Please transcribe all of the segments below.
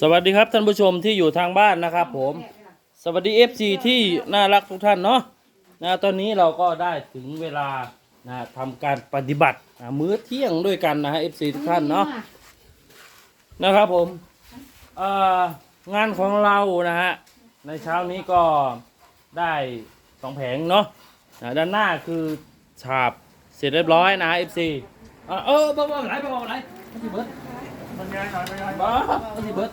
สวัสดีครับท่านผู้ชมที่อยู่ทางบ้านนะครับผม สวัสดี FC ที่น่ารักทุกท่านเนาะนะตอนนี้เราก็ได้ถึงเวลานะทำการปฏิบัตินะมื้อเที่ยงด้วยกันนะฮะ FC ทุกท่านเนาะนะครับผมเอ่องานของเรานะฮะในเช้านี้ก็ได้สองแผงเนาะนะด้านหน้าคือฉาบเสร็จเรียบร้อยนะฮะ FC เออเออบ่บ่ไหลบ่บ่ไหลมันสิเบิด มันง่ายหน่อยไม่ง่ายบ่มันสิเบิด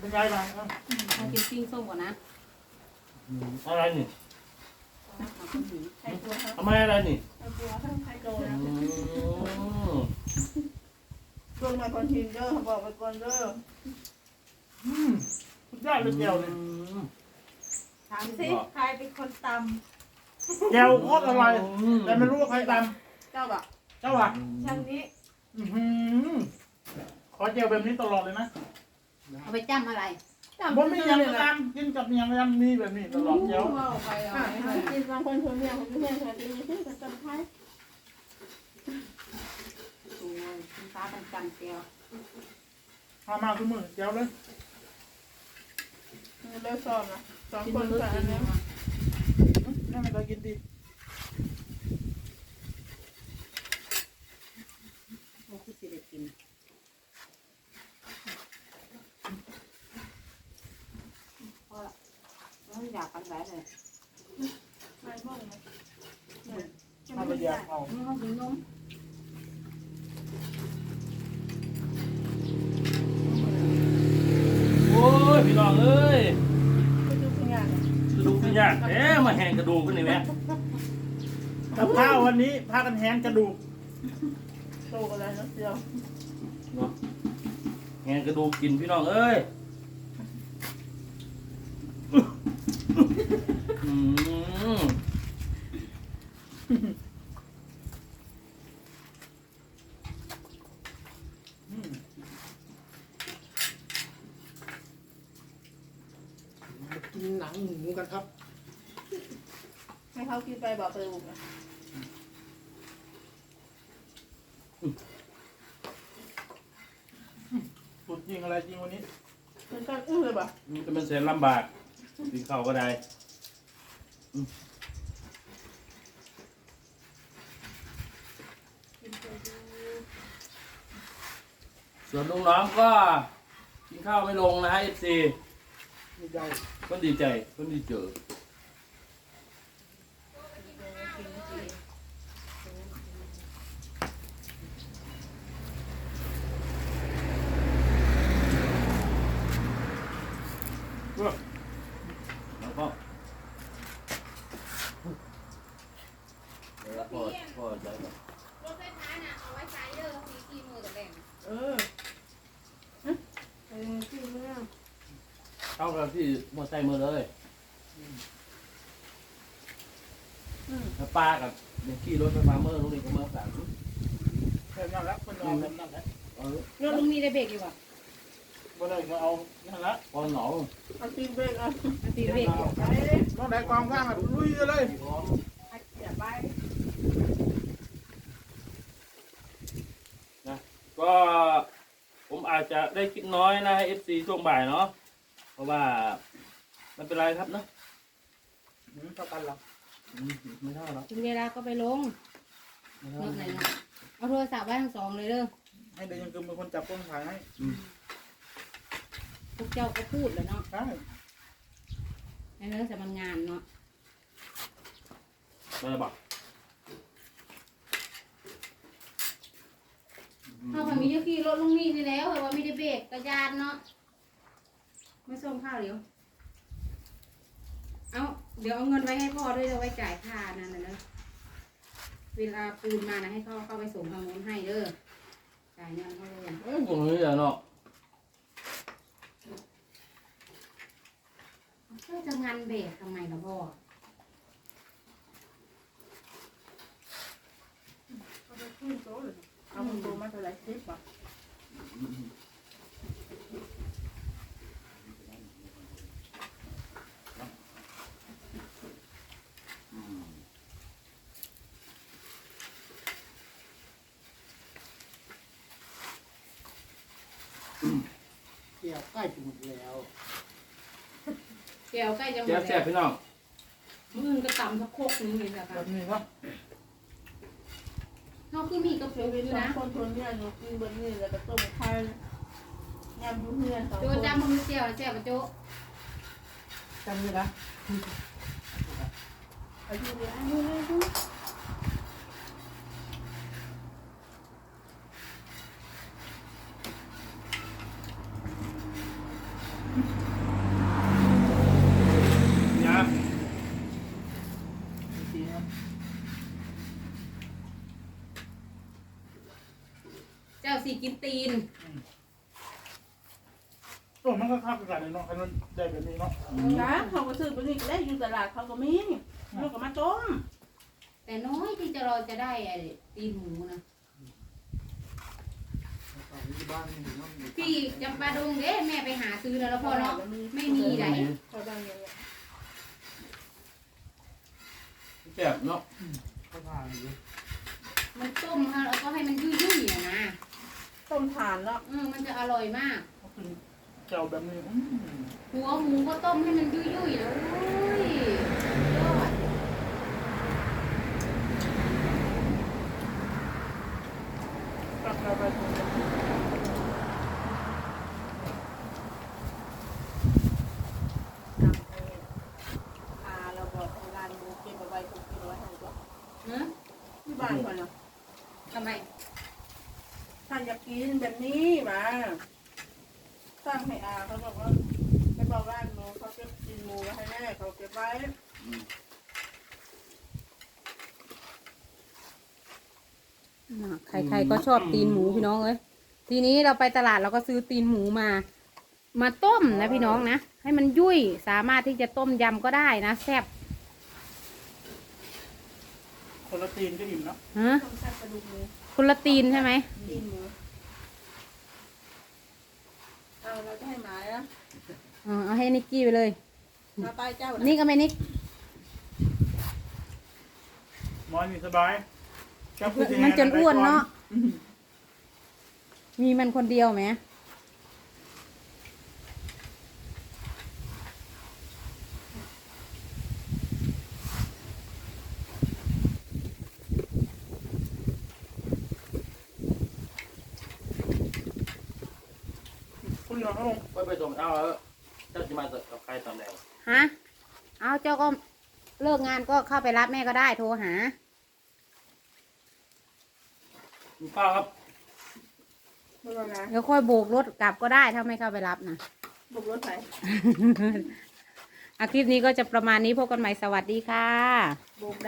มันง่ายหน่อยอะเอากินปิ้งส้มก่อนนะอะไรนี่ทำไมอะไรนี่ช่วงมาคอนทินเด้อบอกไปก่อนเด้ออืมสุดยอดเลยแก้วเลยถามสิใครเป็นคนตแก้วโคตรอร่อยแต่ไม่รู้ว่าใครตำเจ้าบอก จ้าอะช่างนี้อื้อหือขอแก้วแบบนี้ตลอดเลยนะเอาไปจ้ำอะไรผมมีอย่างประจำกินกับอย่างประจำนี่แบบนี้ตลอดแก้วไปอะกินบางคนชวนเมียผมเมียชวนกินนี่ก็ต้นไม้โอ้ยคุณฟ้ากันกันเตียวมามาทุกมือแก้วเลยเลิกซ้อมนะสองกินคมันนรู้กันกินเนี่ยมานี่ไม่เคยกินดี โอ้คือสิได้กินพอละแล้ว อยากกันไหนเลยไม่บ้องนะมาไปแยกเอานี่เขากินนมโอ้ยพี่น้องเอ้ยไปดูขยะกระดูกขึ้นยากเอ๊ะมาแหงกระดูกขึ้นนี่แหละกับข้าววันนี้พากันแหนกระดูกโตอะไรนะเดียวเนาะแหงกระดูกกินพี่น้องเอ้ยอืม อืมมากิน หนังหมูกันครับ ให้เขากินไปบอกไปบุกนะสุดจริงอะไรจริงวันนี้เป็นต้นอื้อเลยป่ะมันจะเป็นแสนลำบากกินข้าวก็ได้อืมส่วนลุงน้องก็กินข้าวไม่ลงนะฮะ FC มีเจ้าก็ดีใจก็ดีเจอแล้วก็แล้วก็ก็ใจแบบ รถไฟฟ้าน่ะเอาไว้ใช้เด้อมีกี่มือกับแบ่ง เออเออที่เมื่อ เข้ากับที่มอไซค์มือเลยแล้วป้ากับเนี่ยขี่รถไฟฟ้าเมื่อลูกนี่ก็เมื่อสามแบบนั้นแล้วคนเอาแบบนั้นแหละเออรถลุงนี่ได้เบรกอยู่ป่ะบ่ได้ก็เอานั่นละพอหนอเอาตีเบรกเอามันตีเบรกอยู่ไปต้องได้กองข้างอะลุยเลยเสียไปก็ผมอาจจะได้คิดน้อยนะเอฟซีช่วงบ่ายเนาะ เพราะว่าไม่เป็นไรครับเนาะอืมเท่ากันหรออืมไม่เท่าหรอกถึงเวลาก็ไปลงไม่รเท่าถไหนนะเอาโทรศัพท์ไว้ทั้งสองเลยเด้อให้เดี๋ยวยังกึมเป็นคนจับกล้องถ่ายให้พวกเจ้าก็พูดเลยเนาะใช่ในเรื่องแต่มันงานเนาะไม่ได้บอกเขาแบบมีเจ้าขี่รถลุงนี่นี่แล้วแต่ว่าไม่ได้เบรกกระยานเนาะ ไม่ส่งข้าวเดี๋ยว เอาเดี๋ยวเอาเงินไว้ให้พ่อด้วยเอาไว้จ่ายค่านั่นน่ะเนอะเวลาปูนมานะให้เขาเข้าไปส่งทางโน้นให้เด้อ จ่ายเงินเขาเลยเอ้ยผมนี่แหละเนาะเพื่อจะงานเบรกทำไมล่ะพ่อเอาไปขึ้นโต๊ะเลยเอามันโตมาเท่าไหร่สิบป่ะอืม เกี่ยว ใกล้จะหมดแล้ว แก้วใกล้จะหมแซ่ดบแซ่แล้บวพี่น้องมือก็ตำสักโคกนึงเลยจ้ะแบค่ะบนี้ครับเขาคือมีกระเป๋าเป็อนยู่สองนะคนคนเมียหนูกินบนนี้แล้วก็ต้มไข่ยำยูเพื่อนสองโจคนจำมือเจียวนะเจียวปะโจจำเลยนะอายุเยอะอายุเยอะอายุ เนี่ย จริงๆครับ เจ้า สีกินตีนโอ้มันก็คักกันเลยเนาะคันมันได้แบบนี้เนาะนะเขาก็ซื้อไปนี่ก็ได้อยู่ตลาดเขาก็มีเขาก็มาต้มแต่น้อยที่จะเราจะได้ไอ้ตีนหมูนะที่บ้านนี่เนาะพี่จำปาดงเด้แม่ไปหาซื้อแล้วแล้วพ่อเนาะไม่มีไหนเขาได้เยอะแซ่บเนาะเขาทานอยู่มันต้มแล้วก็ให้มันยุ่ยๆอะนะ ต้มถ่านแล้วเออมันจะอร่อยมากเขากินเจ้าแบบนี้อืมหัวหมูก็ต้มให้มันยุ่ยๆแล้วโอ้ยยอดกลับเราไปตรงนี้ทำให้พาเราบอกให้ร้านหมูเก็บเอาไว้ทุกกิโลให้ก็เนอะที่บ้านก่อนเนาะทำไมท่านอยา กกินแบบนี้มาสร้างให้อาเขาบอกว่าไปบอกร้านหมูเขาเก็บกินหมูไว้ให้แน่เขาเก็บไว้อ่าใครๆก็ชอบตีนหมูพี่น้องเอ้ยทีนี้เราไปตลาดเราก็ซื้อตีนหมูมา มาต้มนะพี่น้องนะให้มันยุ่ยสามารถที่จะต้มยำก็ได้นะแซ่บคนละตีนก็อิ่มเนาะฮะต้องใช้กระดูกหมูคนละตีนใช่ไหมตีนหมูเอาเราจะให้หมานะ เออเอาให้นิกกี้ไปเลย มาไปเจ้านี่ก็ไม่นิกหมอนี่สบายจับผู้ที่มันจนอ้วนเนาะอืมมีมันคนเดียวไหมคุณยอมครับผมไปไปส่งเอาแล้ว เจ้าจะมากับใครตอนแรกฮะ เอาเจ้าก็เลิกงานก็เข้าไปรับแม่ก็ได้โทรหา คุณป้าครับไม่เป็นไรเดี๋ยวค่อยโบกรถกลับก็ได้ถ้าไม่เข้าไปรับนะ บุกรถไถอาคลิปนี้ก็จะประมาณนี้พบกันใหม่สวัสดีค่ะ บุกได้